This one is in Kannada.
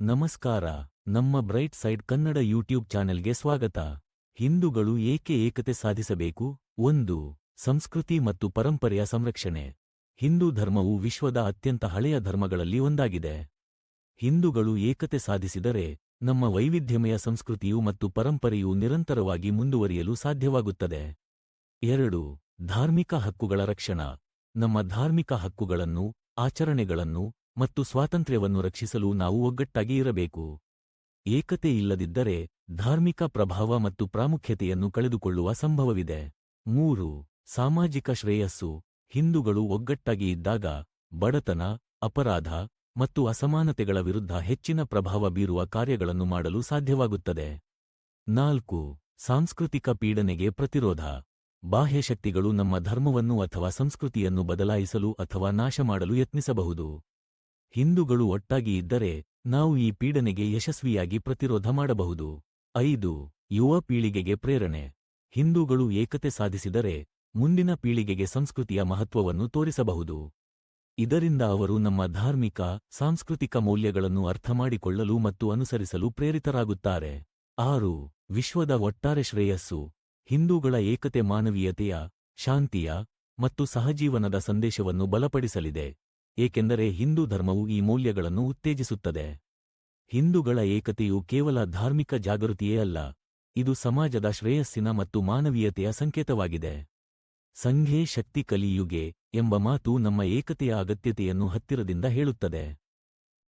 ನಮಸ್ಕಾರ, ನಮ್ಮ ಬ್ರೈಟ್ ಸೈಡ್ ಕನ್ನಡ ಯೂಟ್ಯೂಬ್ ಚಾನೆಲ್ಗೆ ಸ್ವಾಗತ. ಹಿಂದೂಗಳು ಏಕೆ ಏಕತೆ ಸಾಧಿಸಬೇಕು? ಒಂದು, ಸಂಸ್ಕೃತಿ ಮತ್ತು ಪರಂಪರೆಯ ಸಂರಕ್ಷಣೆ. ಹಿಂದೂ ಧರ್ಮವು ವಿಶ್ವದ ಅತ್ಯಂತ ಹಳೆಯ ಧರ್ಮಗಳಲ್ಲಿ ಒಂದಾಗಿದೆ. ಹಿಂದೂಗಳು ಏಕತೆ ಸಾಧಿಸಿದರೆ, ನಮ್ಮ ವೈವಿಧ್ಯಮಯ ಸಂಸ್ಕೃತಿಯು ಮತ್ತು ಪರಂಪರೆಯು ನಿರಂತರವಾಗಿ ಮುಂದುವರಿಯಲು ಸಾಧ್ಯವಾಗುತ್ತದೆ. ಎರಡು, ಧಾರ್ಮಿಕ ಹಕ್ಕುಗಳ ರಕ್ಷಣಾ. ನಮ್ಮ ಧಾರ್ಮಿಕ ಹಕ್ಕುಗಳನ್ನು, ಆಚರಣೆಗಳನ್ನು ಮತ್ತು ಸ್ವಾತಂತ್ರ್ಯವನ್ನು ರಕ್ಷಿಸಲು ನಾವು ಒಗ್ಗಟ್ಟಾಗಿ ಇರಬೇಕು. ಏಕತೆ ಇಲ್ಲದಿದ್ದರೆ ಧಾರ್ಮಿಕ ಪ್ರಭಾವ ಮತ್ತು ಪ್ರಾಮುಖ್ಯತೆಯನ್ನು ಕಳೆದುಕೊಳ್ಳುವ ಸಂಭವವಿದೆ. ಮೂರು, ಸಾಮಾಜಿಕ ಶ್ರೇಯಸ್ಸು. ಹಿಂದೂಗಳು ಒಗ್ಗಟ್ಟಾಗಿ ಇದ್ದಾಗ ಬಡತನ, ಅಪರಾಧ ಮತ್ತು ಅಸಮಾನತೆಗಳ ವಿರುದ್ಧ ಹೆಚ್ಚಿನ ಪ್ರಭಾವ ಬೀರುವ ಕಾರ್ಯಗಳನ್ನು ಮಾಡಲು ಸಾಧ್ಯವಾಗುತ್ತದೆ. ನಾಲ್ಕು, ಸಾಂಸ್ಕೃತಿಕ ಪೀಡನೆಗೆ ಪ್ರತಿರೋಧ. ಬಾಹ್ಯ ಶಕ್ತಿಗಳು ನಮ್ಮ ಧರ್ಮವನ್ನು ಅಥವಾ ಸಂಸ್ಕೃತಿಯನ್ನು ಬದಲಾಯಿಸಲು ಅಥವಾ ನಾಶಮಾಡಲು ಯತ್ನಿಸಬಹುದು. ಹಿಂದೂಗಳು ಒಟ್ಟಾಗಿ ಇದ್ದರೆ ನಾವು ಈ ಪೀಡನೆಗೆ ಯಶಸ್ವಿಯಾಗಿ ಪ್ರತಿರೋಧ ಮಾಡಬಹುದು. ಐದು, ಯುವ ಪೀಳಿಗೆಗೆ ಪ್ರೇರಣೆ. ಹಿಂದೂಗಳು ಏಕತೆ ಸಾಧಿಸಿದರೆ ಮುಂದಿನ ಪೀಳಿಗೆಗೆ ಸಂಸ್ಕೃತಿಯ ಮಹತ್ವವನ್ನು ತೋರಿಸಬಹುದು. ಇದರಿಂದ ಅವರು ನಮ್ಮ ಧಾರ್ಮಿಕ, ಸಾಂಸ್ಕೃತಿಕ ಮೌಲ್ಯಗಳನ್ನು ಅರ್ಥಮಾಡಿಕೊಳ್ಳಲು ಮತ್ತು ಅನುಸರಿಸಲು ಪ್ರೇರಿತರಾಗುತ್ತಾರೆ. ಆರು, ವಿಶ್ವದ ಒಟ್ಟಾರೆ ಶ್ರೇಯಸ್ಸು. ಹಿಂದೂಗಳ ಏಕತೆ ಮಾನವೀಯತೆಯ, ಶಾಂತಿಯ ಮತ್ತು ಸಹಜೀವನದ ಸಂದೇಶವನ್ನು ಬಲಪಡಿಸಲಿದೆ. ಏಕೆಂದರೆ ಹಿಂದೂ ಧರ್ಮವು ಈ ಮೌಲ್ಯಗಳನ್ನು ಉತ್ತೇಜಿಸುತ್ತದೆ. ಹಿಂದೂಗಳ ಏಕತೆಯು ಕೇವಲ ಧಾರ್ಮಿಕ ಜಾಗೃತಿಯೇ ಅಲ್ಲ, ಇದು ಸಮಾಜದ ಶ್ರೇಯಸ್ಸಿನ ಮತ್ತು ಮಾನವೀಯತೆಯ ಸಂಕೇತವಾಗಿದೆ. ಸಂಘೇ ಶಕ್ತಿ ಕಲಿಯುಗೆ ಎಂಬ ಮಾತು ನಮ್ಮ ಏಕತೆಯ ಅಗತ್ಯತೆಯನ್ನು ಹತ್ತಿರದಿಂದ ಹೇಳುತ್ತದೆ.